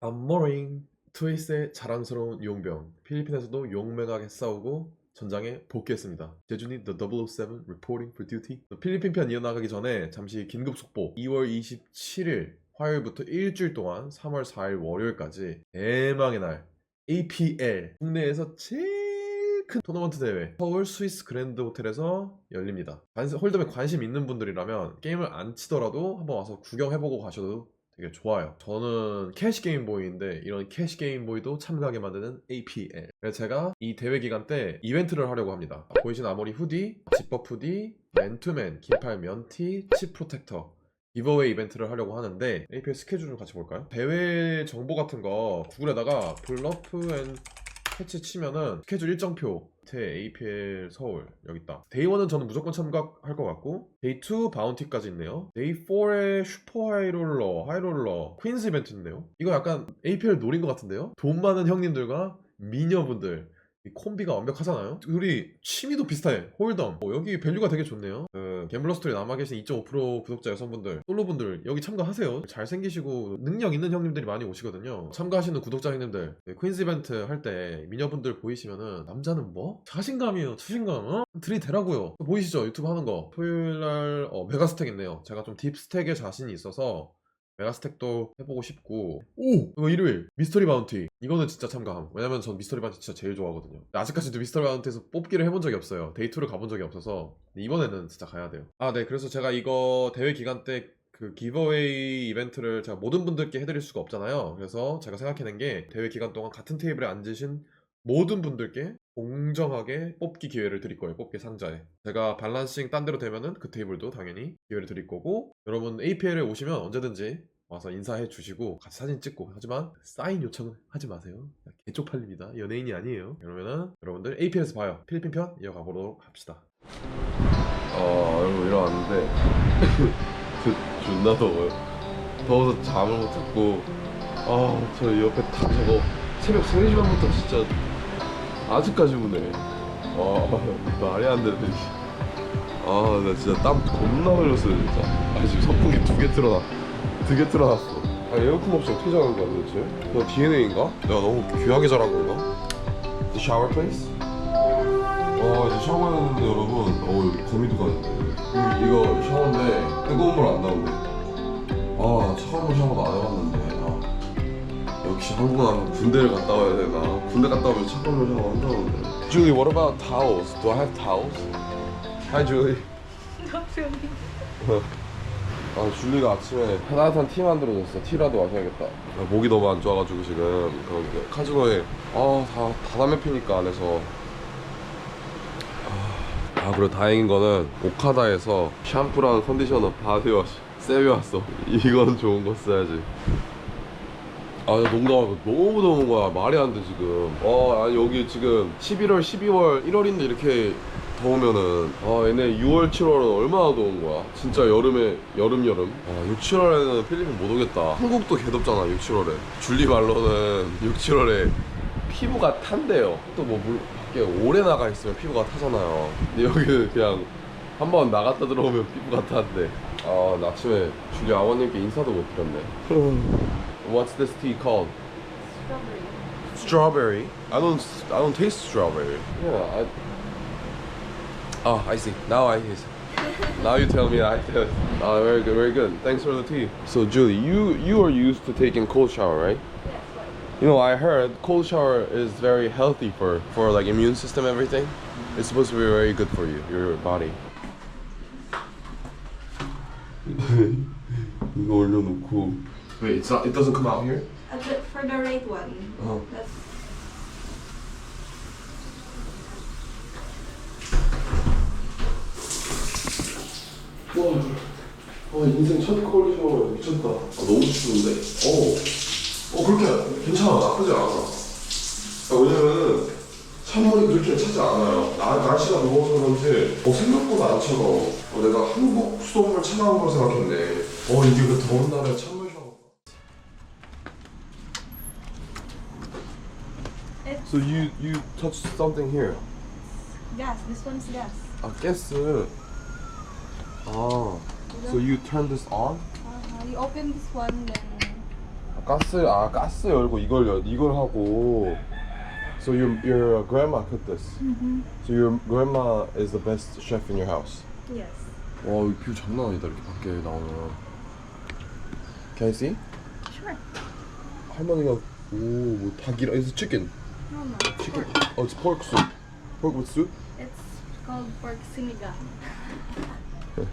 암모링 트위스의 자랑스러운 용병 필리핀에서도 용맹하게 싸우고 전장에 복귀했습니다. 제준이 The 007 Reporting for Duty 필리핀 편 이어나가기 전에 잠시 긴급 속보 2월 27일 화요일부터 일주일 동안 3월 4일 월요일까지 대망의 날 APL 국내에서 제일 큰 토너먼트 대회 서울 스위스 그랜드 호텔에서 열립니다. 관- 홀덤에 관심 있는 분들이라면 게임을 안 치더라도 한번 와서 구경해보고 가셔도 되게 좋아요. 저는 캐시 게임보이인데 이런 캐시 게임보이도 참가하게 만드는 APL. 그래서 제가 이 대회 기간 때 이벤트를 하려고 합니다. 보이시는 아모리 후디, 집업 후디, 맨투맨, 긴팔 면티, 칩 프로텍터 기버웨이 이벤트를 하려고 하는데 APL 스케줄을 같이 볼까요? 대회 정보 같은 거 구글에다가 블러프 앤 패치 치면은 스케줄 일정표. 대 APL 서울 여기 있다. 데이 1은 저는 무조건 참가할 것 같고 데이 2 바운티까지 있네요. 데이 4에 슈퍼 하이롤러 하이롤러 퀸즈 이벤트 있네요. 이거 약간 APL 노린 것 같은데요? 돈 많은 형님들과 미녀분들. 이 콤비가 완벽하잖아요. 우리 취미도 비슷해. 홀덤. 어, 여기 밸류가 되게 좋네요. 그 갬블러 스토리 남아 계신 2.5% 구독자 여성분들, 솔로분들 여기 참가하세요. 잘생기시고 능력 있는 형님들이 많이 오시거든요. 참가하시는 구독자 형님들, 네, 퀸즈 이벤트 할 때 미녀분들 보이시면은 남자는 뭐? 자신감이에요. 자신감. 어? 들이대라고요. 보이시죠? 유튜브 하는 거. 토요일 날 어, 메가스택 있네요. 제가 좀 딥스택에 자신이 있어서 메가스택도 해보고 싶고. 오! 이거 일요일. 미스터리 바운티. 이거는 진짜 참가함. 왜냐면 전 미스터리 바운티 진짜 제일 좋아하거든요. 아직까지도 미스터리 바운티에서 뽑기를 해본 적이 없어요. 데이투를 가본 적이 없어서. 이번에는 진짜 가야 돼요. 아 네. 그래서 제가 이거 대회 기간 때그 기버웨이 이벤트를 제가 모든 분들께 해드릴 수가 없잖아요. 그래서 제가 생각해낸 게 대회 기간 동안 같은 테이블에 앉으신 모든 분들께 공정하게 뽑기 기회를 드릴 거예요. 뽑기 상자에. 제가 밸런싱 딴 대로 되면은 그 테이블도 당연히 기회를 드릴 거고 여러분 APL에 오시면 언제든지 와서 인사해 주시고 같이 사진 찍고 하지만 사인 요청은 하지 마세요. 개쪽팔립니다. 연예인이 아니에요. 그러면은 여러분들 APL에서 봐요. 필리핀 편 이어가 보도록 합시다. 어 여러분 일어났는데 저- 존나 더워요. 더워서 잠을 못 잤고 아저 옆에 다 저거 새벽 3, 4시간부터 진짜 아직까지 우네. 아, 말이 안 되네. 아, 나 진짜 땀 겁나 흘렸어요, 진짜. 아, 지금 선풍기 두 개 틀어놨, 두개 틀어놨어. 아, 에어컨 없이 어떻게 자는 거야, 도대체? 너 DNA인가? 내가 너무 귀하게 자란 건가? The shower place? 와, 이제 샤워했는데, 여러분. 어, 여기 거미도 가는데. 이, 이거 샤워인데, 뜨거운 물 안 나오네. 아, 처음 샤워도 안 해봤는데. 아. 역시 한국 나면 군대를 갔다 와야 되나? 군대 갔다 오면 차가운 물 샤워 한다는데. Julie, what about towels? Do I have towels? Hi, Julie. 아, 줄리가 아침에 따뜻한 티 만들어줬어. 티라도 마셔야겠다. 목이 너무 안 좋아가지고 지금 그 카지노에 아 다 다 담배 피니까 안에서 아, 아 그리고 다행인 거는 오카다에서 샴푸랑 컨디셔너 바디워시 세비 왔어. 이건 좋은 거 써야지. 아 농담하고 너무 더운 거야. 말이 안 돼 지금. 어 아니 여기 지금 11월 12월 1월인데 이렇게 더우면은. 아 얘네 6월 7월은 얼마나 더운 거야? 진짜 여름에 여름 여름. 아 6, 7월에는 필리핀 못 오겠다. 한국도 개덥잖아 6, 7월에. 줄리 말로는 6, 7월에 피부가 탄대요. 또뭐물 밖에 오래 나가 있으면 피부가 타잖아요. 근데 여기는 그냥 한 번 나갔다 들어오면 피부가 타는데 아 나 아침에 줄리 아버님께 인사도 못 드렸네 What's this tea called? Strawberry. Strawberry. I don't. I don't taste strawberry. Yeah. I... Oh, I see. Now I taste. now you tell me I taste. Oh, very good. Very good. Thanks for the tea. So Julie, you you are used to taking cold shower, right? Yes, right. You know, I heard cold shower is very healthy for for like immune system everything. It's supposed to be very good for you, your body. 이거 올려놓고. Wait, it's not. It doesn't come out here. Uh, the, for the right one. Oh. That's 와, 와 인생 첫 콜리 샤워 미쳤다. 아, 너무 추운데? 어, 어 그렇게 괜찮아 나쁘지 않아. 아, 왜냐면은 찬물이 그렇게 차지 않아요. 나, 날씨가 더워서 그런지 어, 생각보다 안 차가워. 어, 내가 한국 수돗물 차가운 걸 생각했네. 어 이게 그 더운 날에 찬물 샤워. it's So you you touched something here. gas. This one's gas. 아 가스. 아, so you turn this on? Uh, you open this one, then 가스 아 가스 열고 이걸 열 이걸 하고. So your your grandma cooked this. Mm-hmm. So your grandma is the best chef in your house. Yes. 와, 이뷰 장난 아니다. 이렇게 밖에 나오면. Can I see? Sure. 할머니가 오, 뭐 닭이랑 it's chicken. No, no. Chicken. Oh, it's pork soup. Pork with soup. It's called pork sinigang.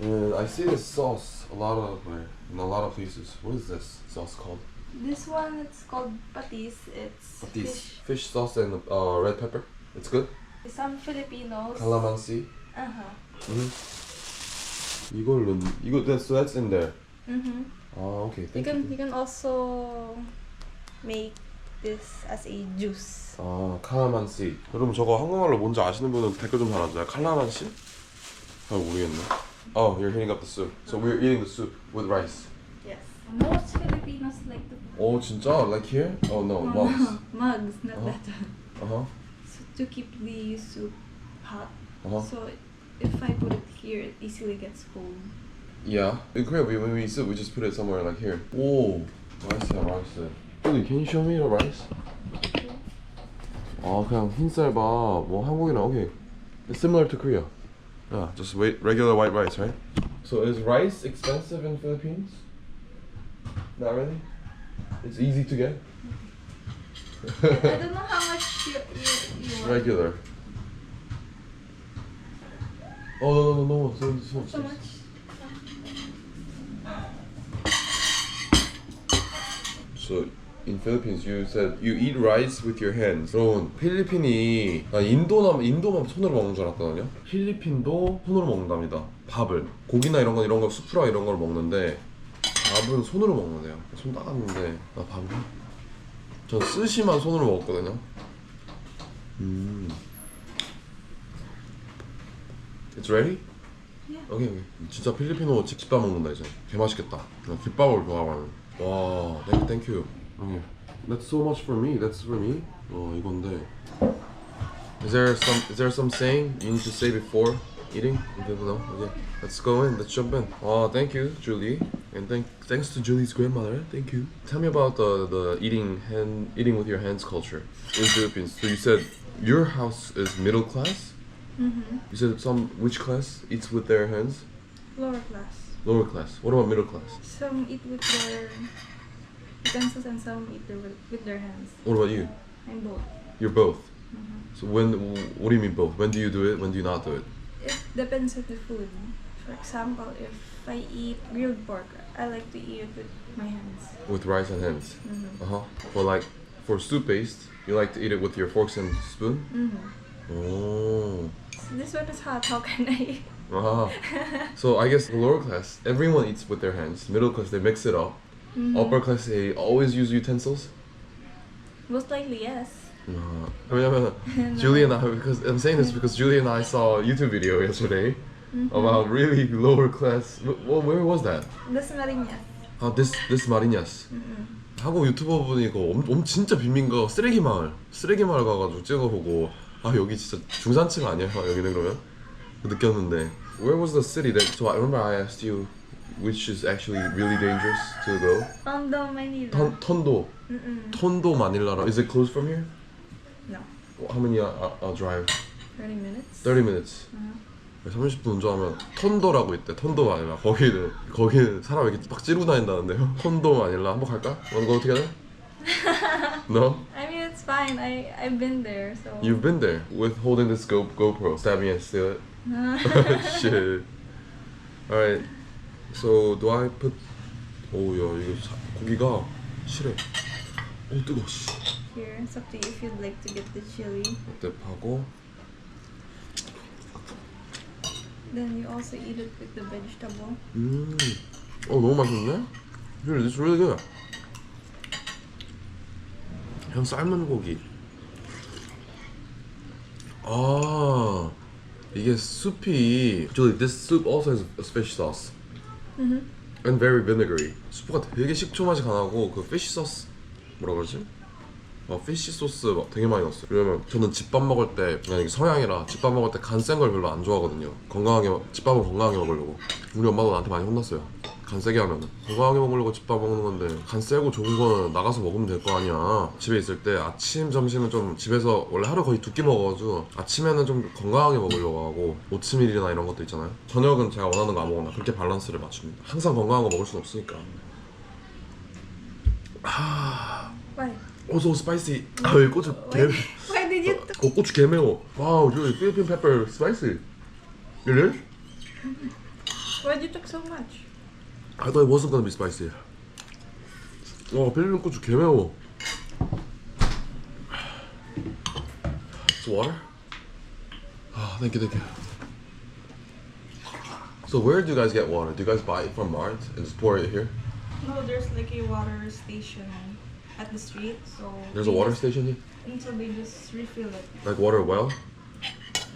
And I see this sauce a lot of like, in a lot of places. What is this sauce called? This one, it's called patis. It's But these fish. fish sauce and uh, red pepper. It's good. Some Filipinos. Calamansi. Uh-huh. Mm-hmm. 이걸 넣는 이거 that's so that's in there. Mm-hmm. 아, okay. You Thank can you. you can also make this as a juice. 아, 칼라만시. 여러분 저거 한국말로 뭔지 아시는 분은 댓글 좀 달아주세요. 칼라만시? 잘 모르겠네. Oh, you're heating up the soup. So we're eating the soup with rice. Yes. Most Filipinos like to 오 진짜? Like here? Oh no, mugs. mugs, not Uh-huh. that one. Uh huh. So to keep the soup hot. Uh huh. So if I put it here, it easily gets cold. Yeah. In Korea, we, when we eat soup, we just put it somewhere like here. 오, rice야, rice. Really, can you show me the rice? 아, 그냥 흰쌀밥, 뭐 한국이랑 okay. It's similar to Korea. Yeah, just wait, regular white rice, right? So is rice expensive in Philippines? Not really. It's easy to get. I don't know how much you you, you want. regular. Oh no no no no! So, so, So much. So in Philippines, you said you eat rice with your hands. 그럼 필리핀이 아, 인도나 인도만 손으로 먹는 줄 알았거든요. 필리핀도 손으로 먹는답니다. 밥을 고기나 이런 거 이런 거 수프랑 이런 걸 먹는데 밥은 손으로 먹는데요. 손 닦았는데 나 밥을 전 스시만 손으로 먹었거든요. 음. It's ready? Yeah. 오케이 오케이. 진짜 필리핀어 집밥 먹는다 이제. 개 맛있겠다. 나 김밥을 좋아하거든. 와, 땡큐 땡큐. 오케이. That's so much for me. That's for me. 어 이건데. Is there some is there some saying you need to say before eating? You don't know. Okay. Let's go in. Let's jump in. Oh, thank you, Julie. And thank thanks to Julie's grandmother. Thank you. Tell me about the the eating hand eating with your hands culture in Philippines. So you said your house is middle class. Mm-hmm. You said some which class eats with their hands? Lower class. Lower class. What about middle class? Some eat with their utensils and some eat their, with, their hands. What about you? I'm both. You're both. Mhm. So when? What do you mean both? When do you do it? When do you not do it? It depends on the food. For example, if I eat grilled pork, I like to eat it with my hands. With rice and hands. Mm-hmm. Uh huh. For like, for soup paste, you like to eat it with your forks and spoon. Mm-hmm. Oh. So this one is hot. How can I? Ah. so I guess lower class, everyone eats with their hands. Middle class, they mix it up. Mhm. Upper class, they always use utensils. Most likely yes. Uh, 왜냐면. Julie and I, because I'm saying this because Julie and I saw a YouTube video yesterday Mhm. about really lower class. Well, where was that? This Marinas. 아, this this Marinas. Mm-mm. 한국 유튜버 분이 그 엄, 엄 진짜 빈민 거 쓰레기 마을 쓰레기 마을 가가지고 찍어보고 아 여기 진짜 중산층 아니야 여기는 그러면 느꼈는데 Where was the city that so I remember I asked you which is actually really dangerous to go Tondo, Manila. 턴, 턴도 Mm-mm. 턴도 마닐라라 Is it close from here? No. How many uh, uh, drive? 30 minutes. 30 minutes Uh-huh. 30분 운전하면 턴도라고 있대 턴도 마닐라 거기는 거기는 사람 이렇게 막 찌르고 다닌다는데요 턴도 마닐라 한번 갈까? Wanna go together? No? I mean, it's fine. I I've been there, so. You've been there with holding this Go GoPro. Stab me and steal it. Shit. Alright. So do I put? 오야 이거 사- 고기가 실해. 오 뜨거. 씨. Here, it's up to you if you'd like to get the chili. 납땜하고. Then you also eat it with the vegetable. 음. 어 너무 맛있네. Here, this is really good. 형 삶은 고기. 아 이게 숲이. Julie, this soup also has a fish sauce. Mm-hmm. and very vinegary. 수프가 되게 식초 맛이 강하고 그 소스 뭐라 그러지? 어 피쉬 소스 막 되게 많이 넣었어요. 왜냐면 저는 집밥 먹을 때 그냥 이게 서양이라 집밥 먹을 때 간 센 걸 별로 안 좋아하거든요. 건강하게 먹- 집밥은 건강하게 먹으려고. 우리 엄마도 나한테 많이 혼났어요. 간 세게 하면 건강하게 먹으려고 집밥 먹는 건데 간 세고 좋은 거는 나가서 먹으면 될 거 아니야. 집에 있을 때 아침 점심은 좀 집에서 원래 하루 거의 두 끼 먹어가지고 아침에는 좀 건강하게 먹으려고 하고 오트밀이나 이런 것도 있잖아요. 저녁은 제가 원하는 거 아무거나. 그렇게 밸런스를 맞춥니다. 항상 건강한 거 먹을 순 없으니까. Why? 오 so spicy 아 여기 고추 개 Why did you 어, 고추 개 매워. 와우 저기 필리핀 페퍼 spicy really? Why did you took so much? I thought it wasn't gonna be spicy. 와 필리핀 고추 개 매워. It's water? Ah, thank you, thank you. So where do you guys get water? Do you guys buy it from Mart and just pour it here? No, there's like a water station at the street, so There's a they water just- station here? And so they just refill it. Like water well?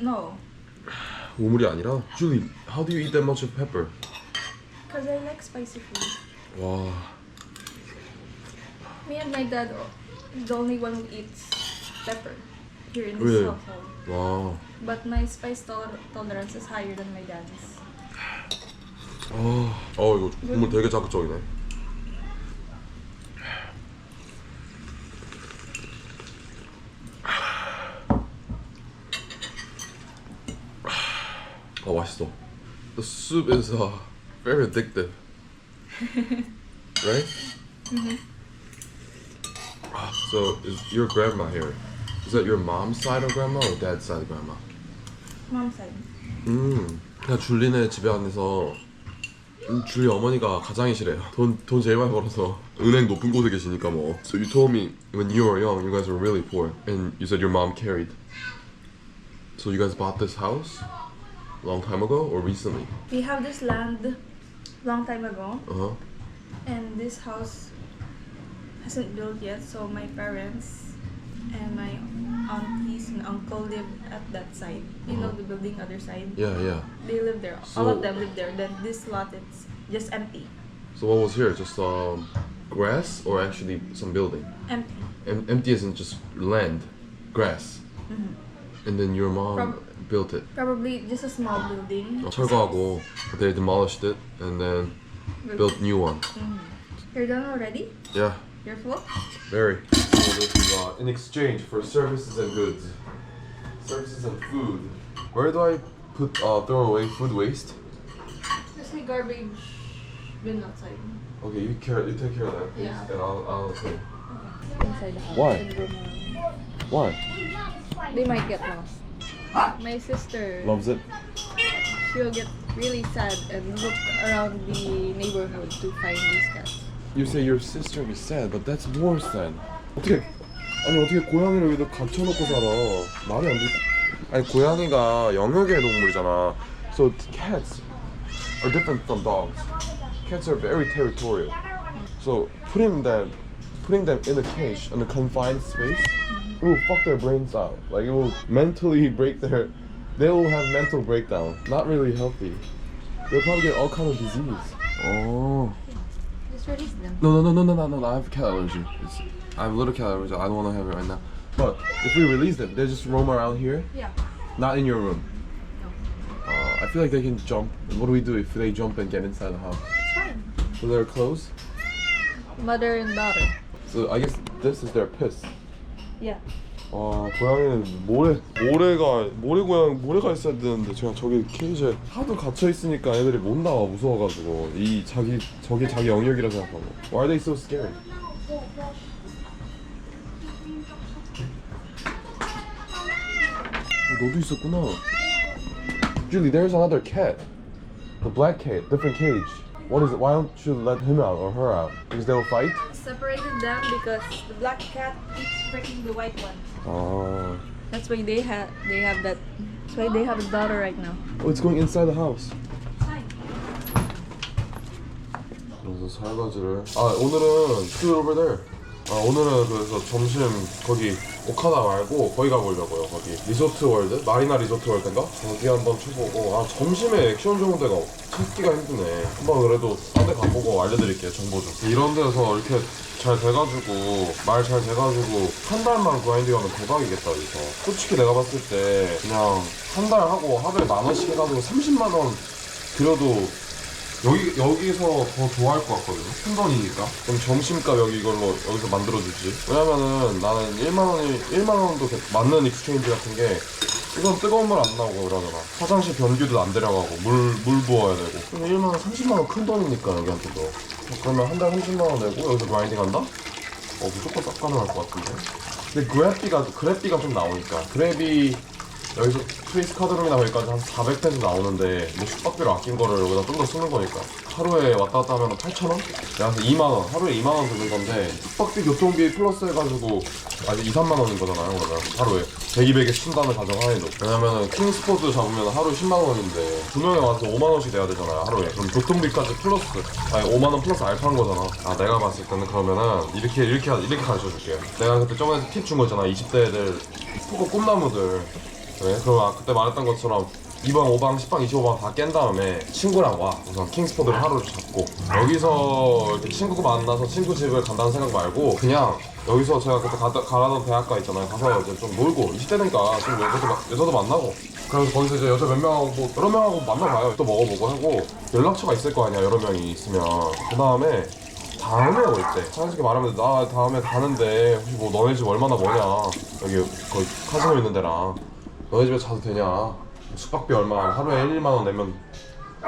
No, 우물이 아니라? Julie, how do you eat that much of pepper? because I like spicy food. 와, Me and my dad are the only one who eats pepper here in this Really? household. 와, But my spice toler- tolerance is higher than my dad's. 아, 어 이거 국물 되게 자극적이네. 아 맛있어. The soup is uh, very addictive. right? Ah, So is your grandma here? Is that your mom's side of grandma or dad's side of grandma? Mom's side. 음, 그냥 줄리네 집에 안에서 음, 줄리 어머니가 가장이시래요. 돈, 돈 제일 많이 벌어서 은행 높은 곳에 계시니까 뭐. So you told me when you were young, you guys were really poor, and you said your mom carried. So you guys bought this house a long time ago or recently? We have this land long time ago, Uh huh. and this house hasn't built yet. So my parents and my aunties and uncle live at that side. You know the building other side. Yeah, yeah. They live there. All of them live there. Then this lot it's just empty. So what was here? Just um, grass or actually some building? Empty. Em- empty isn't just land, grass. And then your mom Prob- built it. Probably just a small building. 철거하고 they demolished it and then built new one. You're done already? Yeah, You're full? very. So this is uh, in exchange for services and goods. Services and food. Where do I put uh, throw away food waste? Just a garbage bin outside. Okay, you care. You take care of that, please, Yeah. and I'll I'll take. Inside the house. Why? and room around. Why? They might get lost. My sister, Loves it. she'll get really sad and look around the neighborhood to find these cats. You say your sister is sad, but that's more sad. 어떻게 아니 어떻게 고양이를 여기다 갇혀놓고 살아? 말이 안 돼. 아니 고양이가 영역의 동물이잖아. So cats are different from dogs. Cats are very territorial. So putting them putting them in a cage in a confined space, it will fuck their brains out. Like it will mentally break their. They will have mental breakdown. Not really healthy. They'll probably get all kind of disease. Oh. Just release them. No, no, no, no, no, no, no. I have cat allergy. It's, I have a little cat allergy. I don't want to have it right now. But if we release them, they just roam around here, Yeah. not in your room. No. Uh, I feel like they can jump. What do we do if they jump and get inside the house? It's fine. So they're closed. Mother and daughter. So I guess this is their piss. Yeah. 아 고양이는 모래 모래가 모래 고양 모래가 있어야 되는데 제가 저기 케이지에 하도 갇혀 있으니까 애들이 못 나와 무서워가지고 이 자기 저기 자기 영역이라 생각하고. Why are they so scared? 어, 너도 있었구나. Julie, there's another cat. The black cat, different cage. What is it? Why don't you let him out or her out? Because they will fight? Separated them because the black cat keeps breaking the white one. 아. That's why they have they have that. That's why they have a daughter right now. Oh, it's going inside the house. Fine. 그래서 설거지를 아 오늘은 sit over there 아 오늘은 그래서 점심 거기 오카나 말고 거기 가보려고요 거기. 리조트 월드? 마리나 리조트 월드인가? 거기 한번 쳐보고. 아 점심에 액션 좋은 데가 찾기가 힘드네. 한번 그래도 딴 데 가보고 알려드릴게요 정보 좀. 이런 데서 이렇게 잘 돼가지고 말 잘 돼가지고 한 달만 그라인드 가면 대박이겠다 여기서. 솔직히 내가 봤을 때 그냥 한 달 하고 하루에 만 원씩 해가지고 30만 원 들여도 여기 여기서 더 좋아할 것 같거든요. 큰 돈이니까. 그럼 점심값 여기 이걸로 여기서 만들어 주지. 왜냐면은 나는 1만 원이 1만 원도 그 맞는 익스체인지 같은 게 이건 뜨거운 물 안 나오고 그러잖아. 화장실 변기도 안 데려가고 물 물 부어야 되고. 그럼 1만 원, 30만 원 큰 돈이니까 여기한테도. 그러면 한 달에 30만 원 내고 여기서 그라인딩 한다? 어 무조건 싹 가능할 것 같은데. 근데 그랩비가 그랩비가 좀 나오니까 그랩이 여기서 트레이스 카드룸이나 거기까지 한 400페소 나오는데 뭐 숙박비로 아낀 거를 여기다 좀 더 쓰는 거니까. 하루에 왔다 갔다 하면 8,000원? 내가 그래서 2만원. 하루에 2만원 드는 건데 숙박비 교통비 플러스 해가지고 아직 2, 3만 원인 거잖아요 그러면. 하루에. 100, 200에 쓴다는 가정하에도 왜냐면은 킹스포드 잡으면 하루 10만 원인데 두 명에 와서 5만 원씩 내야 되잖아요 하루에. 그럼 교통비까지 플러스. 아니 5만 원 플러스 알파인 거잖아. 아 내가 봤을 때는 그러면은 이렇게 이렇게 이렇게 가르쳐 줄게 내가 그때 저번에 팁 준거 있잖아. 20대 애들 포커 꿈나무들 그래? 그럼 아, 그때 말했던 것처럼 2방, 5방, 10방, 25방 다 깬 다음에 친구랑 와. 우선 킹스포드를 하루를 잡고. 여기서 이렇게 친구가 만나서 친구 집을 간다는 생각 말고 그냥 여기서 제가 그때 가, 가라던 대학가 있잖아요. 가서 이제 좀 놀고 20대니까 좀 여자도, 마- 여자도 만나고. 그래서 거기서 이제 여자 몇 명하고 뭐 여러 명하고 만나봐요. 또 먹어보고 하고 연락처가 있을 거 아니야 여러 명이 있으면. 그 다음에 다음에 올때 자연스럽게 말하면 나 다음에 가는데 혹시 뭐 너네 집 얼마나 머냐. 여기 거기 카지노 있는 데랑 너네 집에 자도 되냐? 숙박비 얼마 하루에 1, 2만 원 내면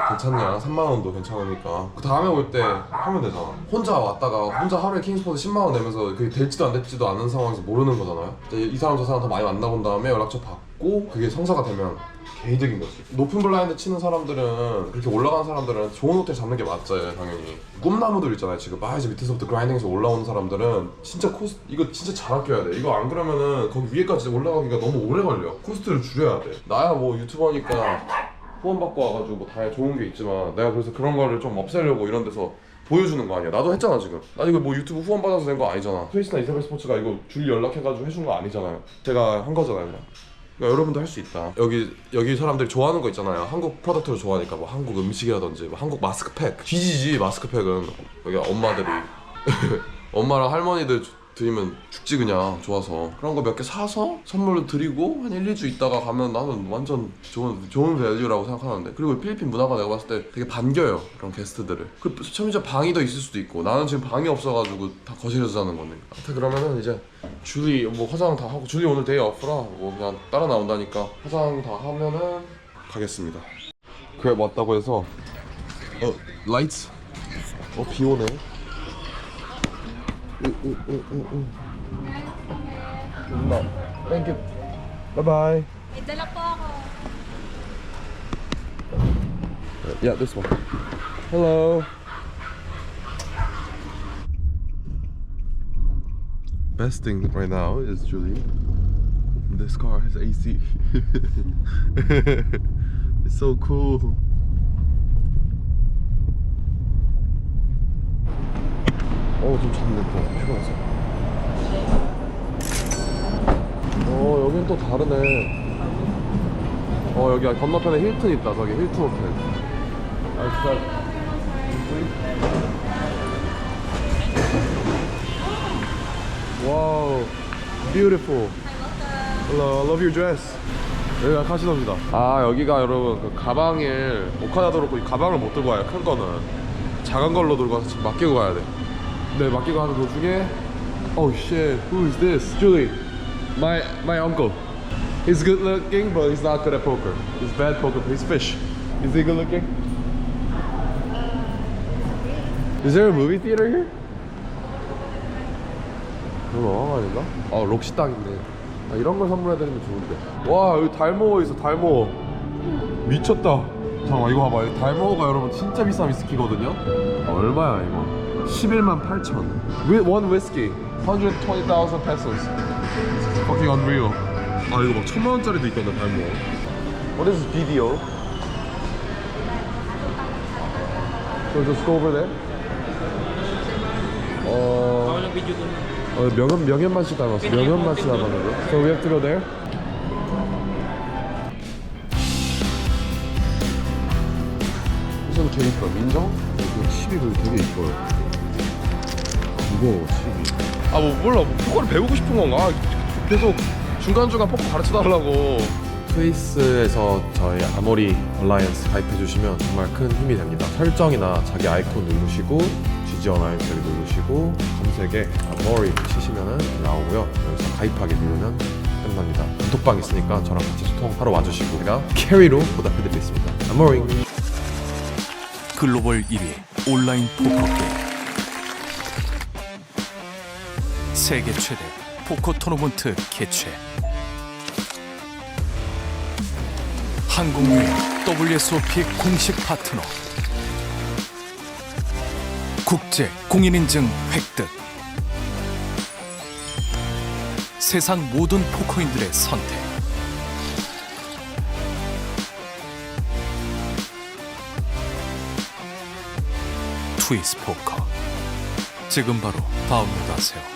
괜찮냐? 3만 원도 괜찮으니까. 그 다음에 올 때 하면 되잖아. 혼자 왔다가 혼자 하루에 킹스포드 10만 원 내면서 그게 될지도 안 될지도 않은 상황에서 모르는 거잖아요. 이 사람 저 사람 더 많이 만나본 다음에 연락처 받고 그게 성사가 되면 개이득인 거지. 높은 블라인드 치는 사람들은 그렇게 올라가는 사람들은 좋은 호텔 잡는 게 맞죠 당연히. 꿈나무들 있잖아요 지금. 막 이제 밑에서부터 그라인딩해서 올라오는 사람들은 진짜 코스 이거 진짜 잘 아껴야 돼. 이거 안 그러면은 거기 위에까지 올라가기가 너무 오래 걸려. 코스트를 줄여야 돼. 나야 뭐 유튜버니까 후원 받고 와가지고 뭐 다 좋은 게 있지만 내가 그래서 그런 거를 좀 없애려고 이런 데서 보여주는 거 아니야? 나도 했잖아 지금. 나 이거 뭐 유튜브 후원 받아서 된 거 아니잖아. 트위스나 이세벨 스포츠가 이거 줄 연락해가지고 해준 거 아니잖아요. 제가 한 거잖아요 그냥 그러니까 여러분도 할 수 있다. 여기 여기 사람들이 좋아하는 거 있잖아요. 한국 프로덕트를 좋아하니까 뭐 한국 음식이라든지 뭐 한국 마스크팩. 뒤지지 마스크팩은 여기 엄마들이 엄마랑 할머니들 주- 드리면 죽지 그냥. 좋아서. 그런 거 몇 개 사서 선물로 드리고 한 1, 2주 있다가 가면 나는 완전 좋은 좋은 밸류라고 생각하는데. 그리고 필리핀 문화가 내가 봤을 때 되게 반겨요 그런 게스트들을. 그 심지어 방이 더 있을 수도 있고. 나는 지금 방이 없어가지고 다 거실에서 자는 건데 하여튼 그러면은 이제 줄리 뭐 화장 다 하고 줄리 오늘 데이 오프라. 뭐 그냥 따라 나온다니까. 화장 다 하면은 가겠습니다. 그래 왔다고 해서 어 라이트 어비 오네 Mm, mm, mm, no. Thank you. Bye-bye. May po ako. Yeah, this one. Hello. Best thing right now is Julie. This car has AC. it's so cool. 어, 좀 잤네 또 피곤해서. 어, 여긴 또 다르네. 어 여기 건너편에 힐튼 있다. 저기 힐튼 호텔. 아 진짜. 와우. Beautiful. Hello. I love your dress. 여기가 카시노입니다. 아 여기가 여러분 그 가방을 이 가방을 못 들고 와요 큰 거는. 작은 걸로 들고 와서 지금 맡기고 가야 돼 네 맡기고 가는 도중에 Oh shit who is this Julie my my uncle He's good looking, but he's not good at poker. He's bad poker. He's fish. Is he good looking? Is there a movie theater here? 영화가 아닌가? 아 있네. 아, 이런 걸 선물해드리면 좋은데. 와 여기 달모어 있어 달모어. 미쳤다. 잠깐만 이거 봐봐. 이 달모어가 여러분 진짜 비싼 위스키거든요. 아, 얼마야 이거? 11만 8천. With one whiskey, 120,000 pesos. Fucking unreal. 아 이거 막 천만 원짜리도 있던데 달모. What is BDO? So just go over there. 어. 어 명현 명현만 씨 닮았어. 명현만 씨 닮았는데. So we have to go there. 개 이뻐. 민정? 이거 칩이 그게 되게 이뻐요. 무거워 칩이. 아뭐 몰라. 뭐 포커를 배우고 싶은 건가? 계속 중간중간 포커 가르쳐 달라고 트위스에서 저희 아모리 얼라이언스 가입해 주시면 정말 큰 힘이 됩니다. 설정이나 자기 아이콘 누르시고 GG 얼라이언스 여기 누르시고 검색에 아모리 치시면은 나오고요. 여기서 가입하기 누르면 끝납니다. 단톡방 있으니까 저랑 같이 소통하러 와주시고 제가 캐리로 보답해드리겠습니다. 아모리 글로벌 1위 온라인 포커 게임 세계 최대 포커 토너먼트 개최. 한국 유일 WSOP 공식 파트너. 국제 공인 인증 획득. 세상 모든 포커인들의 선택. 트위스 포커. 지금 바로 다운로드하세요.